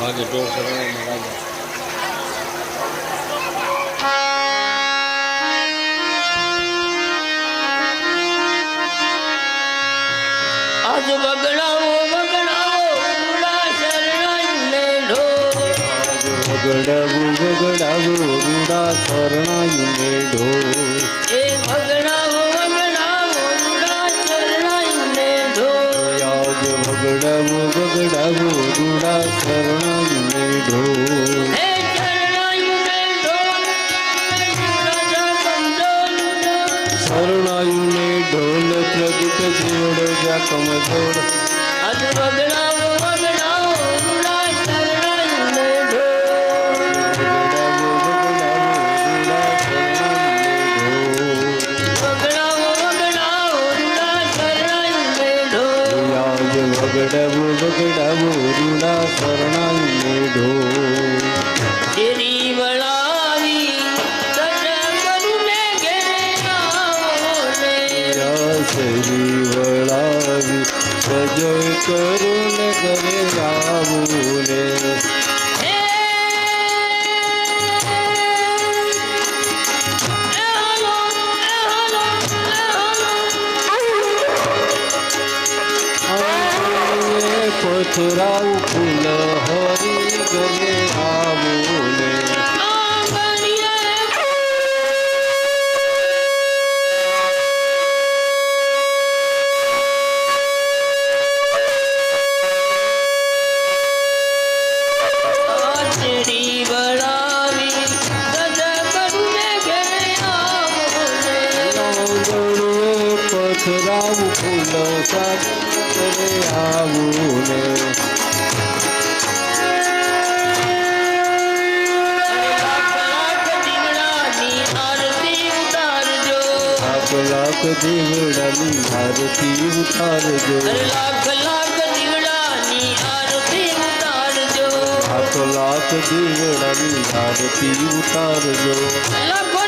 વાગે દોઢસો વાગે आज बगड़ाओ बगड़ाओ उड़ा शरण ले लो आज बगड़ाओ बगड़ाओ उड़ा शरण ले लो આજ ગગડાવો ગુડા રાજા કંદોર શરણાયુને ઢોલ પ્રગટ જોડ જા કમજોર આજ બગડાવો વગડાવું વગડાવું ઢો શ્રી વળાવી સજય કરુણ કરે રાવું રે હાલો પથરાવ પથરાવ ફૂલ સાથે આવું રે લાખ દીવડાની આરતી ઉતારજો લાખ લાખ દીવડાની આરતી ઉતારજો લાખ લાખ દીવડાની આરતી ઉતારજો લાખો